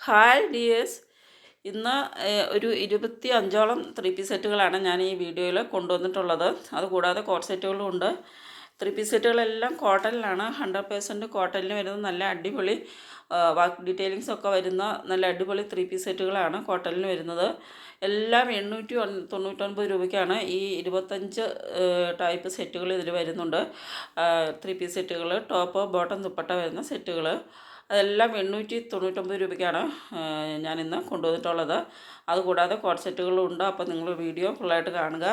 Hi dears. ഇന്ന് ഒരു ഇരുപത്തി അഞ്ചോളം ത്രീ പീസ് സെറ്റുകളാണ് ഞാൻ ഈ വീഡിയോയിൽ കൊണ്ടുവന്നിട്ടുള്ളത്. അതുകൂടാതെ കോട്ട് സെറ്റുകളും ഉണ്ട്. ത്രീ പീസ് സെറ്റുകളെല്ലാം കോട്ടണിലാണ് ഹൺഡ്രഡ് പേഴ്സന്റ് കോട്ടണിൽ വരുന്ന നല്ല അടിപൊളി വർക്ക് ഡീറ്റെയിലിങ്സ് ഒക്കെ വരുന്ന നല്ല അടിപൊളി ത്രീ പീസ് സെറ്റുകളാണ് കോട്ടണിൽ വരുന്നത്. എല്ലാം എണ്ണൂറ്റി തൊണ്ണൂറ്റൊൻപത് രൂപയ്ക്കാണ് ഈ ഇരുപത്തഞ്ച് ടൈപ്പ് സെറ്റുകൾ ഇതിൽ വരുന്നുണ്ട്. ത്രീ പീസ് സെറ്റുകൾ ടോപ്പ് ബോട്ടം ദുപ്പട്ട വരുന്ന സെറ്റുകൾ. അതെല്ലാം എണ്ണൂറ്റി തൊണ്ണൂറ്റൊമ്പത് രൂപയ്ക്കാണ് ഇന്ന് കൊണ്ടുവന്നിട്ടുള്ളത്. അതുകൂടാതെ കോൺസെറ്റുകളും സെറ്റുകളും ഉണ്ട് അപ്പോൾ നിങ്ങൾ വീഡിയോ ഫുള്ളായിട്ട് കാണുക.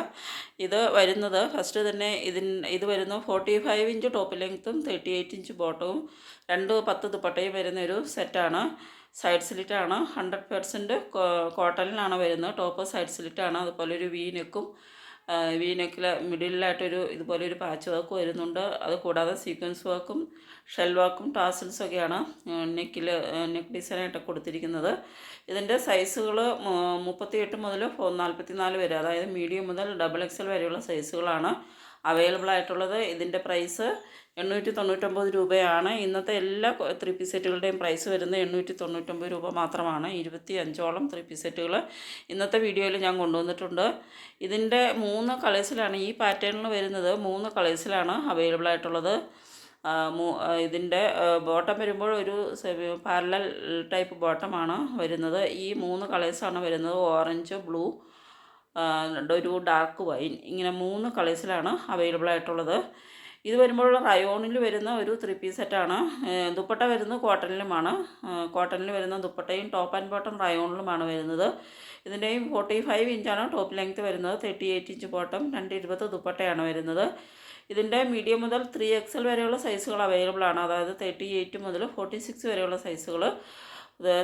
ഇത് വരുന്നത് ഫസ്റ്റ് തന്നെ ഇതിൻ ഇത് വരുന്നു ഫോർട്ടി ഫൈവ് ഇഞ്ച് ടോപ്പ് ലെങ്ത്തും തേർട്ടി എയ്റ്റ് ഇഞ്ച് ബോട്ടവും രണ്ട് പത്ത് ദുപ്പട്ടയും വരുന്ന ഒരു സെറ്റാണ് സൈഡ് സ്ലിറ്റാണ് ഹൺഡ്രഡ് പെർസെന്റ് കോട്ടണിലാണ് വരുന്നത്. ടോപ്പ് സൈഡ് സ്ലിറ്റാണ് അതുപോലെ ഒരു വി നെക്കും വി നെക്കിൽ മിഡിലായിട്ടൊരു ഇതുപോലെ ഒരു പാച്ച് വർക്ക് വരുന്നുണ്ട്. അത് കൂടാതെ സീക്വൻസ് വർക്കും ഷെൽ വർക്കും ടാസിൽസും ഒക്കെയാണ് നെക്കിൽ നെക്ക് ഡിസൈനായിട്ട് കൊടുത്തിരിക്കുന്നത്. ഇതിന്റെ സൈസുകൾ മുപ്പത്തിയെട്ട് മുതൽ നാൽപ്പത്തി നാല് വരെ അതായത് മീഡിയം മുതൽ ഡബിൾ എക്സൽ വരെയുള്ള സൈസുകളാണ് അവൈലബിൾ ആയിട്ടുള്ളത് ഇതിന്റെ പ്രൈസ് എണ്ണൂറ്റി തൊണ്ണൂറ്റൊമ്പത് രൂപയാണ്. ഇന്നത്തെ എല്ലാ ത്രീ പീസ് സെറ്റുകളുടെയും പ്രൈസ് വരുന്നത് എണ്ണൂറ്റി തൊണ്ണൂറ്റൊമ്പത് രൂപ മാത്രമാണ്. ഇരുപത്തി അഞ്ചോളം ത്രീ പീസ് സെറ്റുകൾ ഇന്നത്തെ വീഡിയോയിൽ ഞാൻ കൊണ്ടുവന്നിട്ടുണ്ട്. ഇതിന്റെ മൂന്ന് കളേഴ്സിലാണ് ഈ പാറ്റേണിൽ വരുന്നത്. മൂന്ന് കളേഴ്സിലാണ് അവൈലബിൾ ആയിട്ടുള്ളത്. ഇതിന്റെ ബോട്ടം വരുമ്പോൾ ഒരു പാരലൽ ടൈപ്പ് ബോട്ടമാണ് വരുന്നത്. ഈ മൂന്ന് കളേഴ്സാണ് വരുന്നത്. ഓറഞ്ച് ബ്ലൂ ഒരു ഡാർക്ക് വൈൻ ഇങ്ങനെ മൂന്ന് കളേഴ്സിലാണ് അവൈലബിൾ ആയിട്ടുള്ളത്. ഇത് വരുമ്പോൾ റയോണിൽ വരുന്ന ഒരു ത്രീ പീസ് സെറ്റാണ് ദുപ്പട്ട വരുന്നത് കോട്ടണിലുമാണ്. കോട്ടണിൽ വരുന്ന ദുപ്പട്ടയും ടോപ്പ് ആൻഡ് ബോട്ടം റയോണിലുമാണ് വരുന്നത്. ഇതിന്റെയും ഫോർട്ടി ഫൈവ് ഇഞ്ചാണ് ടോപ്പ് ലെങ്ത്ത് വരുന്നത്. തേർട്ടി എയ്റ്റ് ഇഞ്ച് ബോട്ടം രണ്ട് ഇരുപത് ദുപ്പട്ടയാണ് വരുന്നത്. ഇതിന്റെ മീഡിയം മുതൽ ത്രീ എക്സൽ വരെയുള്ള സൈസുകൾ അവൈലബിൾ ആണ്. അതായത് തേർട്ടി എയ്റ്റ് മുതൽ ഫോർട്ടി സിക്സ് വരെയുള്ള സൈസുകൾ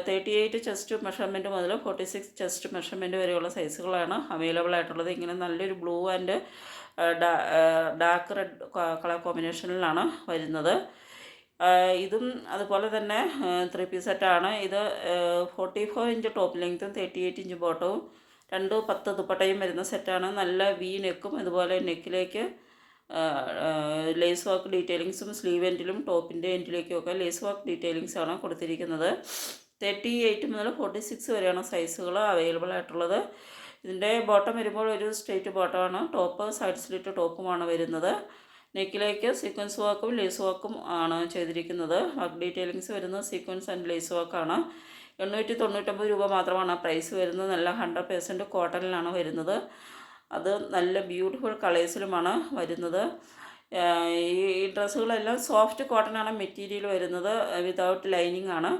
തേർട്ടി എയ്റ്റ് ചെസ്റ്റ് മെഷർമെന്റ് മുതൽ ഫോർട്ടി സിക്സ് ചെസ്റ്റ് മെഷർമെന്റ് വരെയുള്ള സൈസുകളാണ് അവൈലബിൾ ആയിട്ടുള്ളത്. ഇങ്ങനെ നല്ലൊരു blue and dark red colour കോമ്പിനേഷനിലാണ് വരുന്നത്. ആ, ഇതും അതുപോലെ തന്നെ ത്രീ പീസ് സെറ്റാണ് ഇത് ഫോർട്ടി ഫോർ ഇഞ്ച് ടോപ്പ് ലെങ്ത്തും തേർട്ടി എയ്റ്റ് ഇഞ്ച് ബോട്ടവും രണ്ട് പത്ത് ദുപ്പട്ടയും വരുന്ന സെറ്റാണ് നല്ല വി നെക്കും അതുപോലെ നെക്കിലേക്ക് ലേസ് വർക്ക് ഡീറ്റെയിലിങ്സും സ്ലീവ് എൻഡിലും ടോപ്പിന്റെ എൻഡിലേക്കും ഒക്കെ ലേസ് വർക്ക് ഡീറ്റെയിലിങ്സാണ് കൊടുത്തിരിക്കുന്നത്. തേർട്ടി എയ്റ്റ് മുതൽ ഫോർട്ടി സിക്സ് വരെയാണ് സൈസുകൾ അവൈലബിൾ ആയിട്ടുള്ളത്. ഇതിന്റെ ബോട്ടം വരുമ്പോൾ ഒരു സ്ട്രേറ്റ് ബോട്ടമാണ്. ടോപ്പ് സൈഡ് സ്ലിറ്റ് ടോപ്പുമാണ് വരുന്നത്. നെക്കിലേക്ക് സീക്വൻസ് വർക്കും ലേസ് വർക്കും ആണ് ചെയ്തിരിക്കുന്നത്. വർക്ക് ഡീറ്റെയിലിങ്സ് വരുന്നത് സീക്വൻസ് ആൻഡ് ലേസ് വർക്കാണ്. എണ്ണൂറ്റി തൊണ്ണൂറ്റൊമ്പത് രൂപ മാത്രമാണ് പ്രൈസ് വരുന്നത്. നല്ല ഹൺഡ്രഡ് പേഴ്സന്റ് കോട്ടണിലാണ് വരുന്നത്. അത് നല്ല ബ്യൂട്ടിഫുൾ കളേഴ്സിലുമാണ് വരുന്നത്. ഈ ഡ്രസ്സുകളെല്ലാം സോഫ്റ്റ് കോട്ടൺ ആണ് മെറ്റീരിയൽ വരുന്നത് വിതൗട്ട് ലൈനിങ് ആണ്.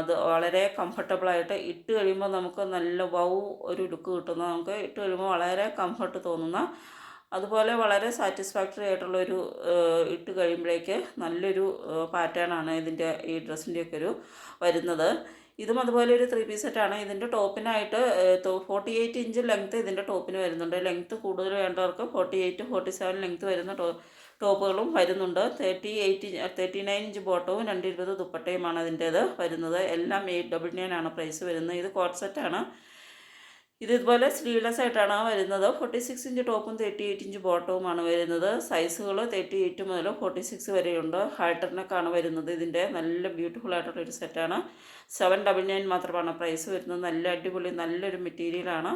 അത് വളരെ കംഫർട്ടബിളായിട്ട് ഇട്ട് കഴിയുമ്പോൾ നമുക്ക് നല്ല വൗ ഒരു ലുക്ക് കിട്ടുന്ന. നമുക്ക് ഇട്ട് കഴിയുമ്പോൾ വളരെ കംഫർട്ട് തോന്നുന്ന അതുപോലെ വളരെ സാറ്റിസ്ഫാക്ടറി ആയിട്ടുള്ളൊരു ഇട്ട് കഴിയുമ്പോഴേക്ക് നല്ലൊരു പാറ്റേൺ ആണ് ഇതിന്റെ ഈ ഡ്രസ്സിന്റെയൊക്കെ ഒരു വരുന്നത്. ഇതും അതുപോലെ ഒരു ത്രീ പീസ് സെറ്റാണ് ഇതിന്റെ ടോപ്പിനായിട്ട് ഫോർട്ടി എയ്റ്റ് ഇഞ്ച് ലെങ്ത്ത് ഇതിന്റെ ടോപ്പിന് വരുന്നുണ്ട്. ലെങ്ത്ത് കൂടുതൽ വേണ്ടവർക്ക് forty eight forty seven length വരുന്ന ടോ ടോപ്പുകളും വരുന്നുണ്ട്. Thirty eight thirty nine inch ബോട്ടവും രണ്ട് ഇരുപത് ദുപ്പട്ടയുമാണ് അതിന്റേത് വരുന്നത്. എല്ലാം എയ്റ്റ് ഡബിൾ നയൻ ആണ് പ്രൈസ് വരുന്നത്. ഇത് കോട്ട് സെറ്റാണ് ഇത് ഇതുപോലെ സ്ലീവ്ലെസ് ആയിട്ടാണ് വരുന്നത്. ഫോർട്ടി സിക്സ് ഇഞ്ച് ടോപ്പും തേർട്ടി എയ്റ്റ് ഇഞ്ച് ബോട്ടവുമാണ് വരുന്നത്. സൈസുകൾ തേർട്ടി എയ്റ്റ് മുതൽ ഫോർട്ടി സിക്സ് വരെയുണ്ട്. ഹാൾട്ടറിനൊക്കെയാണ് വരുന്നത് ഇതിന്റെ. നല്ല ബ്യൂട്ടിഫുൾ ആയിട്ടുള്ള ഒരു സെറ്റാണ്. സെവൻ ഡബിൾ നയൻ മാത്രമാണ് പ്രൈസ് വരുന്നത്. നല്ല അടിപൊളി നല്ലൊരു മെറ്റീരിയലാണ്.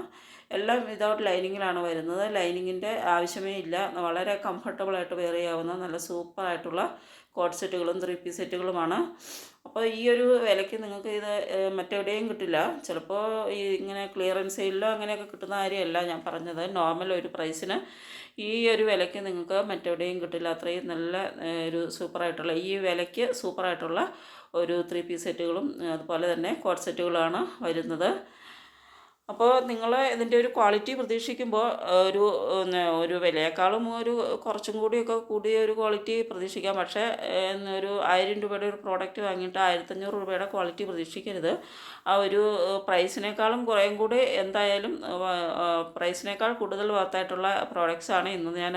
എല്ലാം വിതൗട്ട് ലൈനിങ്ങിലാണ് വരുന്നത്. ലൈനിങ്ങിന്റെ ആവശ്യമേ ഇല്ല. വളരെ കംഫർട്ടബിളായിട്ട് വെയർ ചെയ്യാവുന്ന നല്ല സൂപ്പർ ആയിട്ടുള്ള കോട്ട് സെറ്റുകളും ത്രീ പീസ് സെറ്റുകളുമാണ്. അപ്പോൾ ഈ ഒരു വിലയ്ക്ക് നിങ്ങൾക്ക് ഇത് മറ്റെവിടെയും കിട്ടില്ല. ചിലപ്പോൾ ഈ ഇങ്ങനെ ക്ലിയറൻസ് സെയിലിലോ അങ്ങനെയൊക്കെ കിട്ടുന്ന കാര്യമല്ല ഞാൻ പറഞ്ഞത്. നോർമൽ ഒരു പ്രൈസിന് ഈ ഒരു വിലയ്ക്ക് നിങ്ങൾക്ക് മറ്റെവിടെയും കിട്ടില്ല. അത്രയും നല്ല ഒരു സൂപ്പറായിട്ടുള്ള ഈ വിലയ്ക്ക് സൂപ്പറായിട്ടുള്ള ഒരു ത്രീ പീസ് സെറ്റുകളും അതുപോലെ തന്നെ കോട്ട് സെറ്റുകളാണ് വരുന്നത്. അപ്പോൾ നിങ്ങൾ ഇതിന്റെ ഒരു ക്വാളിറ്റി പ്രതീക്ഷിക്കുമ്പോൾ ഒരു ഒരു വിലയേക്കാളും ഒരു കുറച്ചും കൂടിയൊക്കെ കൂടിയ ഒരു ക്വാളിറ്റി പ്രതീക്ഷിക്കാം. പക്ഷേ ഒരു ആയിരം രൂപയുടെ ഒരു പ്രോഡക്റ്റ് വാങ്ങിയിട്ട് ആയിരത്തഞ്ഞൂറ് രൂപയുടെ ക്വാളിറ്റി പ്രതീക്ഷിക്കരുത്. ആ ഒരു പ്രൈസിനേക്കാളും കുറേയും കൂടി എന്തായാലും പ്രൈസിനേക്കാൾ കൂടുതൽ വർത്തായിട്ടുള്ള പ്രോഡക്റ്റ്സാണ് ഇന്ന് ഞാൻ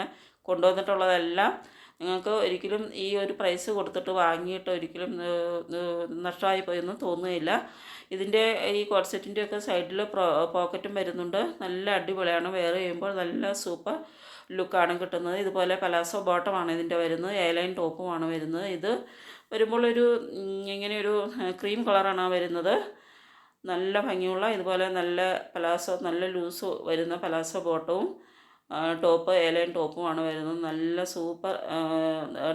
കൊണ്ടുവന്നിട്ടുള്ളതെല്ലാം. നിങ്ങൾക്ക് ഒരിക്കലും ഈ ഒരു പ്രൈസ് കൊടുത്തിട്ട് വാങ്ങിയിട്ട് ഒരിക്കലും നഷ്ടമായി പോയെന്ന് തോന്നുകയില്ല. ഇതിന്റെ ഈ കോട്ട് ഒക്കെ സൈഡിൽ പോക്കറ്റും വരുന്നുണ്ട്. നല്ല അടിപൊളിയാണ്. വെയർ ചെയ്യുമ്പോൾ നല്ല സൂപ്പർ ലുക്കാണ് കിട്ടുന്നത്. ഇതുപോലെ പലാസോ ബോട്ടമാണ് ഇതിന്റെ വരുന്നത്. എയർലൈൻ ടോപ്പുമാണ് വരുന്നത്. ഇത് വരുമ്പോൾ ഒരു ഇങ്ങനെ ഒരു ക്രീം കളറാണ് വരുന്നത്. നല്ല ഭംഗിയുള്ള ഇതുപോലെ നല്ല പലാസോ നല്ല ലൂസ് വരുന്ന പലാസോ ബോട്ടവും ടോപ്പ് ഏലയും ടോപ്പുമാണ് വരുന്നത്. നല്ല സൂപ്പർ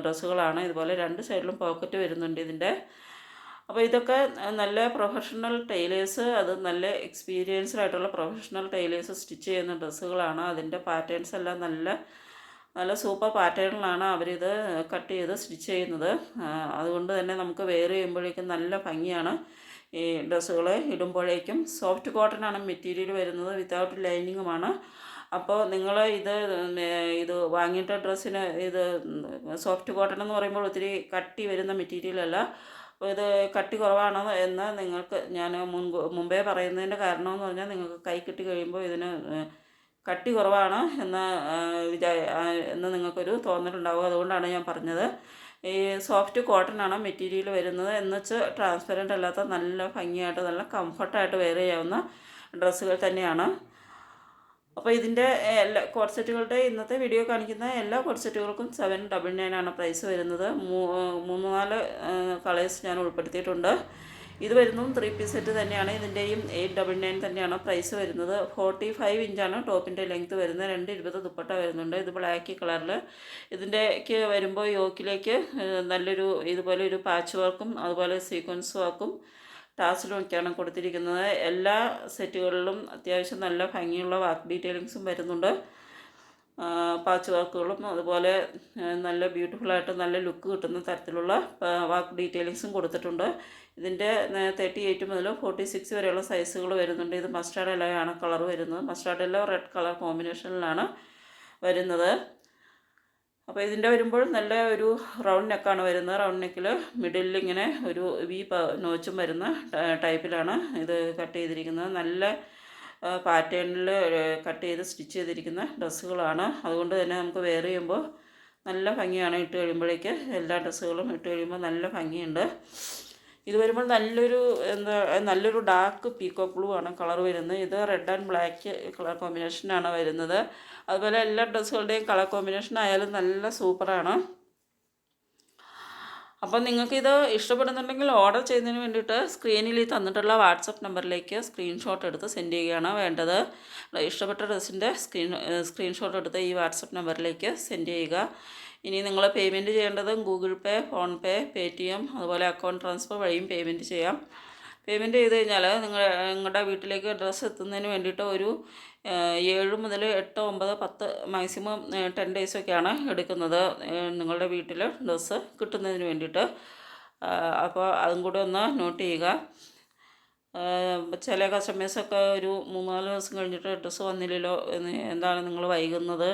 ഡ്രസ്സുകളാണ്. ഇതുപോലെ രണ്ട് സൈഡിലും പോക്കറ്റ് വരുന്നുണ്ട് ഇതിന്റെ. അപ്പോൾ ഇതൊക്കെ നല്ല പ്രൊഫഷണൽ ടൈലേഴ്സ് അത് നല്ല എക്സ്പീരിയൻസ്ഡ് ആയിട്ടുള്ള പ്രൊഫഷണൽ ടൈലേഴ്സ് സ്റ്റിച്ച് ചെയ്യുന്ന ഡ്രസ്സുകളാണ്. അതിന്റെ പാറ്റേൺസ് എല്ലാം നല്ല നല്ല സൂപ്പർ പാറ്റേണിലാണ് അവരിത് കട്ട് ചെയ്ത് സ്റ്റിച്ച് ചെയ്യുന്നത്. അതുകൊണ്ട് തന്നെ നമുക്ക് വെയർ ചെയ്യുമ്പോഴേക്കും നല്ല ഭംഗിയാണ് ഈ ഡ്രസ്സുകൾ ഇടുമ്പോഴേക്കും. സോഫ്റ്റ് കോട്ടൺ ആണ് മെറ്റീരിയൽ വരുന്നത് വിത്തൗട്ട് ലൈനിങ്ങുമാണ്. അപ്പോൾ നിങ്ങൾ ഇത് ഇത് വാങ്ങിയിട്ട ഡ്രസ്സിന് ഇത് സോഫ്റ്റ് കോട്ടൺ എന്ന് പറയുമ്പോൾ ഒത്തിരി കട്ടി വരുന്ന മെറ്റീരിയൽ അല്ല. അപ്പോൾ ഇത് കട്ടി കുറവാണ് എന്ന് നിങ്ങൾക്ക് ഞാൻ മുൻപ് മുമ്പേ പറയുന്നതിന്റെ കാരണം എന്ന് പറഞ്ഞാൽ നിങ്ങൾക്ക് കൈ കിട്ടി കഴിയുമ്പോൾ ഇതിന് കട്ടി കുറവാണ് എന്ന് വിചാ എന്ന് നിങ്ങൾക്കൊരു തോന്നലുണ്ടാവും. അതുകൊണ്ടാണ് ഞാൻ പറഞ്ഞത്. ഈ സോഫ്റ്റ് കോട്ടൺ ആണ് മെറ്റീരിയൽ വരുന്നത് എന്ന് വെച്ച് ട്രാൻസ്പെറന്റ് അല്ലാത്ത നല്ല ഭംഗിയായിട്ട് നല്ല കംഫർട്ടായിട്ട് വെയർ ചെയ്യാവുന്ന ഡ്രസ്സുകൾ തന്നെയാണ്. അപ്പോൾ ഇതിന്റെ എല്ലാ കോർസെറ്റുകളുടെ ഇന്നത്തെ വീഡിയോ കാണിക്കുന്ന എല്ലാ കോർസെറ്റുകൾക്കും സെവൻ ഡബിൾ നയൻ ആണ് പ്രൈസ് വരുന്നത്. മൂന്ന് നാല് കളേഴ്സ് ഞാൻ ഉൾപ്പെടുത്തിയിട്ടുണ്ട്. ഇത് വരുന്നതും ത്രീ പീസ് സെറ്റ് തന്നെയാണ്. ഇതിന്റെയും എയ്റ്റ് ഡബിൾ നയൻ തന്നെയാണ് പ്രൈസ് വരുന്നത്. ഫോർട്ടി ഫൈവ് ഇഞ്ചാണ് ടോപ്പിന്റെ ലെങ്ത് വരുന്നത്. രണ്ട് ഇരുപത് ദുപ്പട്ട വരുന്നുണ്ട്. ഇത് ബ്ലാക്ക് കളറിൽ ഇതിന്റെക്ക് വരുമ്പോൾ യോക്കിലേക്ക് നല്ലൊരു ഇതുപോലെ ഒരു പാച്ച് വർക്കും അതുപോലെ സീക്വൻസ് വർക്കും ടാസിലും ഒക്കെയാണ് കൊടുത്തിരിക്കുന്നത്. എല്ലാ സെറ്റുകളിലും അത്യാവശ്യം നല്ല ഭംഗിയുള്ള വാക്ക് ഡീറ്റെയിലിങ്സും വരുന്നുണ്ട്. പാച്ച് വാക്കുകളും അതുപോലെ നല്ല ബ്യൂട്ടിഫുള്ളായിട്ട് നല്ല ലുക്ക് കിട്ടുന്ന തരത്തിലുള്ള വാക്ക് ഡീറ്റെയിലിങ്സും കൊടുത്തിട്ടുണ്ട്. ഇതിന്റെ തേർട്ടി എയ്റ്റ് മുതൽ ഫോർട്ടി സിക്സ് വരെയുള്ള സൈസുകൾ വരുന്നുണ്ട്. ഇത് മസ്റ്റാർഡ് എല്ലയാണ് കളർ വരുന്നത്. മസ്റ്റാർഡ് എല്ലാം റെഡ് കളർ കോമ്പിനേഷനിലാണ് വരുന്നത്. അപ്പോൾ ഇതിന്റെ വരുമ്പോൾ നല്ല ഒരു റൗണ്ട് നെക്കാണ് വരുന്നത്. റൗണ്ട് നെക്കിൽ മിഡിലിൽ ഇങ്ങനെ ഒരു വി നോച്ചും വരുന്ന ടൈപ്പിലാണ് ഇത് കട്ട് ചെയ്തിരിക്കുന്നത്. നല്ല പാറ്റേണിൽ കട്ട് ചെയ്ത് സ്റ്റിച്ച് ചെയ്തിരിക്കുന്ന ഡ്രസ്സുകളാണ്. അതുകൊണ്ട് തന്നെ നമുക്ക് വെയർ ചെയ്യുമ്പോൾ നല്ല ഭംഗിയാണ് ഇട്ട് കഴിയുമ്പോഴേക്ക്. എല്ലാ ഡ്രസ്സുകളും ഇട്ട് കഴിയുമ്പോൾ നല്ല ഭംഗിയുണ്ട്. ഇത് വരുമ്പോൾ നല്ലൊരു എന്താ നല്ലൊരു ഡാർക്ക് പീക്കോ ബ്ലൂ ആണ് കളർ വരുന്നത്. ഇത് റെഡ് ആൻഡ് ബ്ലാക്ക് കളർ കോമ്പിനേഷനാണ് വരുന്നത്. അതുപോലെ എല്ലാ ഡ്രസ്സുകളുടെയും കളർ കോമ്പിനേഷൻ ആയാലും നല്ല സൂപ്പറാണ്. അപ്പോൾ നിങ്ങൾക്കിത് ഇഷ്ടപ്പെടുന്നുണ്ടെങ്കിൽ ഓർഡർ ചെയ്യുന്നതിന് വേണ്ടിയിട്ട് സ്ക്രീനിൽ ഈ തന്നിട്ടുള്ള വാട്സപ്പ് നമ്പറിലേക്ക് സ്ക്രീൻഷോട്ട് എടുത്ത് സെൻഡ് ചെയ്യുകയാണ് വേണ്ടത്. ഇഷ്ടപ്പെട്ട ഡ്രസ്സിന്റെ സ്ക്രീൻ സ്ക്രീൻഷോട്ട് എടുത്ത് ഈ വാട്സപ്പ് നമ്പറിലേക്ക് സെൻഡ് ചെയ്യുക. ഇനി നിങ്ങൾ പേയ്മെന്റ് ചെയ്യേണ്ടത് ഗൂഗിൾ പേ ഫോൺപേ പേ അതുപോലെ അക്കൗണ്ട് ട്രാൻസ്ഫർ വഴിയും പേയ്മെന്റ് ചെയ്യാം. പേയ്മെന്റ് ചെയ്ത് കഴിഞ്ഞാൽ നിങ്ങൾ നിങ്ങളുടെ വീട്ടിലേക്ക് അഡ്രസ്സ് എത്തുന്നതിന് വേണ്ടിയിട്ട് ഒരു ഏഴ് മുതൽ എട്ട് ഒമ്പത് പത്ത് മാക്സിമം ടെൻ ഡേയ്സൊക്കെയാണ് എടുക്കുന്നത്. നിങ്ങളുടെ വീട്ടിൽ ഡ്രസ്സ് കിട്ടുന്നതിന് വേണ്ടിയിട്ട്. അപ്പോൾ അതും കൂടെ ഒന്ന് നോട്ട് ചെയ്യുക. ചില കസ്റ്റമേഴ്സൊക്കെ ഒരു മൂന്നാൽ ദിവസം കഴിഞ്ഞിട്ട് ഡ്രസ്സ് വന്നില്ലല്ലോ എന്ന് എന്താണ് നിങ്ങൾ വൈകുന്നത്?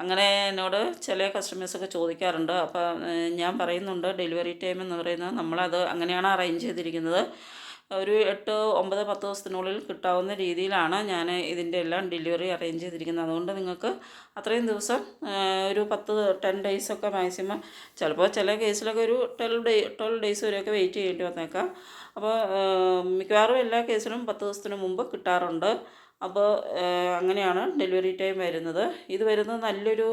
അങ്ങനെ എന്നോട് ചില കസ്റ്റമേഴ്സൊക്കെ ചോദിക്കാറുണ്ട്. അപ്പോൾ ഞാൻ പറയുന്നുണ്ട് ഡെലിവറി ടൈം എന്ന് പറയുന്നത് നമ്മളത് അങ്ങനെയാണ് അറേഞ്ച് ചെയ്തിരിക്കുന്നത്. ഒരു എട്ട് ഒമ്പത് പത്ത് ദിവസത്തിനുള്ളിൽ കിട്ടാവുന്ന രീതിയിലാണ് ഞാൻ ഇതിന്റെ എല്ലാം ഡെലിവറി അറേഞ്ച് ചെയ്തിരിക്കുന്നത്. അതുകൊണ്ട് നിങ്ങൾക്ക് അത്രയും ദിവസം ഒരു പത്ത് ടെൻ ഡേയ്സൊക്കെ മാക്സിമം ചിലപ്പോൾ ചില കേസിലൊക്കെ ഒരു ട്വൽവ് ഡേ ട്വൽവ് ഡേയ്സ് വരെയൊക്കെ വെയിറ്റ് ചെയ്യേണ്ടി വന്നേക്കാം. അപ്പോൾ മിക്കവാറും എല്ലാ കേസിലും പത്ത് ദിവസത്തിന് മുമ്പ് കിട്ടാറുണ്ട്. അപ്പോൾ അങ്ങനെയാണ് ഡെലിവറി ടൈം വരുന്നത്. ഇത് വരുന്നത് നല്ലൊരു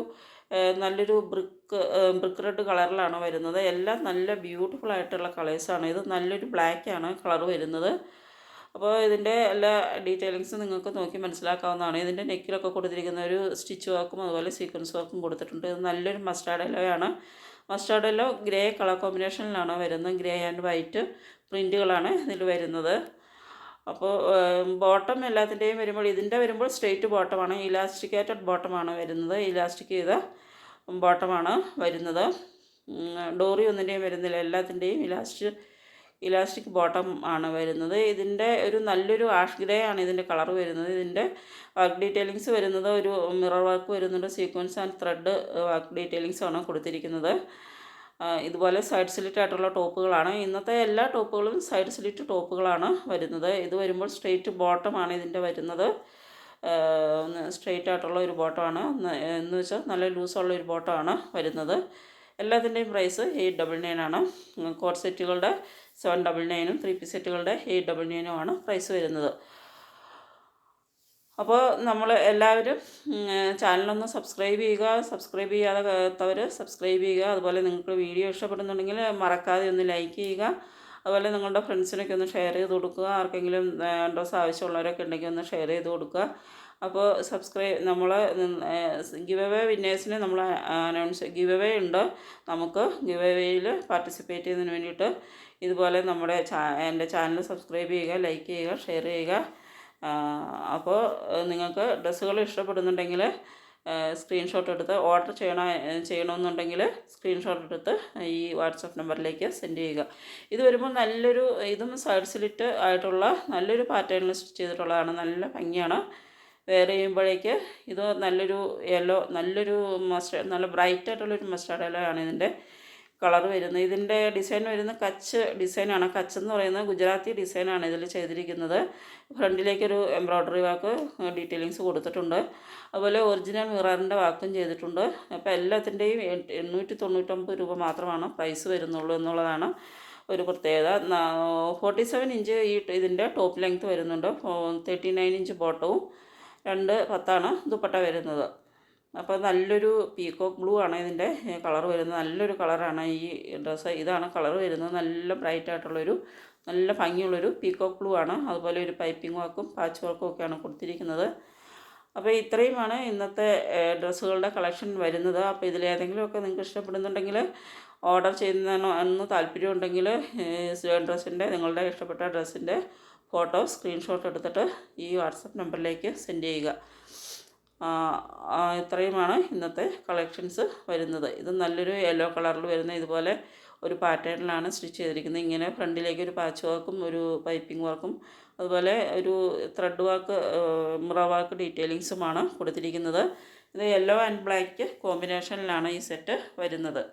നല്ലൊരു ബ്രിക്ക് ബ്രിക്ക് റെഡ് കളറിലാണ് വരുന്നത്. എല്ലാം നല്ല ബ്യൂട്ടിഫുൾ ആയിട്ടുള്ള കളേഴ്സാണ് ഇത് നല്ലൊരു ബ്ലാക്കാണ് കളർ വരുന്നത്. അപ്പോൾ ഇതിന്റെ എല്ലാ ഡീറ്റെയിലിങ്സും നിങ്ങൾക്ക് നോക്കി മനസ്സിലാക്കാവുന്നതാണ്. ഇതിന്റെ നെക്കിലൊക്കെ കൊടുത്തിരിക്കുന്ന ഒരു സ്റ്റിച്ച് വർക്കും അതുപോലെ സീക്വൻസ് വർക്കും കൊടുത്തിട്ടുണ്ട്. ഇത് നല്ലൊരു മസ്റ്റാർഡ് എല്ലോയാണ് മസ്റ്റാർഡ് എല്ലോ ഗ്രേ കളർ കോമ്പിനേഷനിലാണ് വരുന്നത്. ഗ്രേ ആൻഡ് വൈറ്റ് പ്രിന്റുകളാണ് ഇതിൽ വരുന്നത്. അപ്പോൾ ബോട്ടം എല്ലാത്തിന്റെയും വരുമ്പോൾ ഇതിന്റെ വരുമ്പോൾ സ്ട്രെയിറ്റ് ബോട്ടമാണ് ഇലാസ്റ്റിക്കേറ്റഡ് ബോട്ടമാണ് വരുന്നത്. ഇലാസ്റ്റിക് ചെയ്ത ബോട്ടമാണ് വരുന്നത്. ഡോറി ഒന്നിന്റെയും വരുന്നില്ല. എല്ലാത്തിന്റെയും ഇലാസ്റ്റിക് ഇലാസ്റ്റിക് ബോട്ടം ആണ് വരുന്നത്. ഇതിന്റെ ഒരു നല്ലൊരു ആഷ് ഗ്രേ ആണ് ഇതിന്റെ കളർ വരുന്നത്. ഇതിന്റെ വർക്ക് ഡീറ്റെയിലിങ്സ് വരുന്നത് ഒരു മിറർ വർക്ക് വരുന്നുണ്ട്. Sequence and thread work detailings ആണ് കൊടുത്തിരിക്കുന്നത്. ഇതുപോലെ സൈഡ് സ്ലിറ്റ് ആയിട്ടുള്ള ടോപ്പുകളാണ്. ഇന്നത്തെ എല്ലാ ടോപ്പുകളും സൈഡ് സ്ലിറ്റ് ടോപ്പുകളാണ് വരുന്നത്. ഇത് വരുമ്പോൾ സ്ട്രെയിറ്റ് ബോട്ടമാണ് ഇതിന്റെ വരുന്നത്. സ്ട്രെയിറ്റ് ആയിട്ടുള്ള ഒരു ബോട്ടമാണ് എന്ന് വെച്ചാൽ നല്ല ലൂസുള്ള ഒരു ബോട്ടമാണ് വരുന്നത്. എല്ലാത്തിന്റെയും പ്രൈസ് എയ്റ്റ് ഡബിൾ നയൻ ആണ്. കോഡ് സെറ്റുകളുടെ സെവൻ ഡബിൾ നയനും ത്രീ പി സെറ്റുകളുടെ എയ്റ്റ് ഡബിൾ നയനും ആണ് പ്രൈസ് വരുന്നത്. അപ്പോൾ നമ്മൾ എല്ലാവരും ചാനലൊന്ന് സബ്സ്ക്രൈബ് ചെയ്യുക സബ്സ്ക്രൈബ് ചെയ്യാത്തവർ സബ്സ്ക്രൈബ് ചെയ്യുക. അതുപോലെ നിങ്ങൾക്ക് വീഡിയോ ഇഷ്ടപ്പെടുന്നുണ്ടെങ്കിൽ മറക്കാതെ ഒന്ന് ലൈക്ക് ചെയ്യുക. അതുപോലെ നിങ്ങളുടെ ഫ്രണ്ട്സിനൊക്കെ ഒന്ന് ഷെയർ ചെയ്ത് കൊടുക്കുക. ആർക്കെങ്കിലും ഡ്രസ്സ് ആവശ്യമുള്ളവരൊക്കെ ഉണ്ടെങ്കിൽ ഒന്ന് ഷെയർ ചെയ്ത് കൊടുക്കുക. അപ്പോൾ സബ്സ്ക്രൈബ് നമ്മൾ ഗിവ് അവേ വിന്നേഴ്സിന് നമ്മൾ അനൗൺസ് ഗിവ് അവേ ഉണ്ട്. നമുക്ക് ഗിവ് അവേയിൽ പാർട്ടിസിപ്പേറ്റ് ചെയ്യുന്നതിന് വേണ്ടിയിട്ട് ഇതുപോലെ നമ്മുടെ ചാ എന്റെ ചാനൽ സബ്സ്ക്രൈബ് ചെയ്യുക ലൈക്ക് ചെയ്യുക ഷെയർ ചെയ്യുക. അപ്പോൾ നിങ്ങൾക്ക് ഡ്രസ്സുകൾ ഇഷ്ടപ്പെടുന്നുണ്ടെങ്കിൽ സ്ക്രീൻഷോട്ട് എടുത്ത് ഓർഡർ ചെയ്യണ ചെയ്യണമെന്നുണ്ടെങ്കിൽ സ്ക്രീൻഷോട്ട് എടുത്ത് ഈ വാട്സപ്പ് നമ്പറിലേക്ക് സെൻഡ് ചെയ്യുക. ഇത് വരുമ്പോൾ നല്ലൊരു ഇതും സൈഡ് ആയിട്ടുള്ള നല്ലൊരു പാറ്റേണിൽ സ്റ്റിച്ച് ചെയ്തിട്ടുള്ളതാണ്. നല്ല ഭംഗിയാണ്. വെയർ ചെയ്യുമ്പോഴേക്ക് ഇത് നല്ലൊരു യെല്ലോ നല്ലൊരു മസ്റ്റേർഡ് നല്ല ബ്രൈറ്റ് ആയിട്ടുള്ളൊരു മസ്റ്റാർഡ് യെല്ലോ ആണ് ഇതിന്റെ. കളർ വരുന്നത്. ഇതിന്റെ ഡിസൈൻ വരുന്ന കച്ച് ഡിസൈനാണ് കച്ച് എന്ന് പറയുന്നത് ഗുജറാത്തി ഡിസൈനാണ് ഇതിൽ ചെയ്തിരിക്കുന്നത്. ഫ്രണ്ടിലേക്കൊരു എംബ്രോയ്ഡറി വാക്ക് ഡീറ്റെയിലിങ്സ് കൊടുത്തിട്ടുണ്ട്. അതുപോലെ ഒറിജിനൽ മിററിന്റെ വാക്കും ചെയ്തിട്ടുണ്ട്. അപ്പോൾ എല്ലാത്തിന്റെയും എണ്ണൂറ്റി തൊണ്ണൂറ്റൊമ്പത് രൂപ മാത്രമാണ് പ്രൈസ് വരുന്നുള്ളൂ എന്നുള്ളതാണ് ഒരു പ്രത്യേകത. ഫോർട്ടി സെവൻ ഇഞ്ച് ഈ ഇതിന്റെ ടോപ്പ് ലെങ്ത്ത് വരുന്നുണ്ട്. തേർട്ടി നയൻ ഇഞ്ച് ബോട്ടവും രണ്ട് പത്താണ് ദുപ്പട്ട വരുന്നത്. അപ്പോൾ നല്ലൊരു പീക്കോക്ക് ബ്ലൂ ആണ് ഇതിന്റെ കളർ വരുന്നത്. നല്ലൊരു കളറാണ് ഈ ഡ്രസ്സ് ഇതാണ് കളർ വരുന്നത്. നല്ല ബ്രൈറ്റ് ആയിട്ടുള്ളൊരു നല്ല ഭംഗിയുള്ളൊരു പീക്കോക്ക് ബ്ലൂ ആണ്. അതുപോലെ ഒരു പൈപ്പിംഗ് വർക്കും പാച്ച് വർക്കും ഒക്കെയാണ് കൊടുത്തിരിക്കുന്നത്. അപ്പോൾ ഇത്രയുമാണ് ഇന്നത്തെ ഡ്രസ്സുകളുടെ കളക്ഷൻ വരുന്നത്. അപ്പോൾ ഇതിലേതെങ്കിലുമൊക്കെ നിങ്ങൾക്ക് ഇഷ്ടപ്പെടുന്നുണ്ടെങ്കിൽ ഓർഡർ ചെയ്യുന്നതിനോ താല്പര്യമുണ്ടെങ്കിൽ ഡ്രസ്സിന്റെ നിങ്ങളുടെ ഇഷ്ടപ്പെട്ട ഡ്രസ്സിന്റെ ഫോട്ടോ സ്ക്രീൻഷോട്ട് എടുത്തിട്ട് ഈ വാട്സപ്പ് നമ്പറിലേക്ക് സെൻഡ് ചെയ്യുക. ഇത്രയുമാണ് ഇന്നത്തെ കളക്ഷൻസ് വരുന്നത്. ഇത് നല്ലൊരു യെല്ലോ കളറിൽ വരുന്ന ഇതുപോലെ ഒരു പാറ്റേണിലാണ് സ്റ്റിച്ച് ചെയ്തിരിക്കുന്നത്. ഇങ്ങനെ ഫ്രണ്ടിലേക്ക് ഒരു പാച്ച് വർക്കും ഒരു പൈപ്പിംഗ് വർക്കും അതുപോലെ ഒരു ത്രെഡ് വർക്ക് മുറ വർക്ക് ഡീറ്റെയിലിങ്സുമാണ് കൊടുത്തിരിക്കുന്നത്. ഇത് യെല്ലോ ആൻഡ് ബ്ലാക്ക് കോമ്പിനേഷനിലാണ് ഈ സെറ്റ് വരുന്നത്.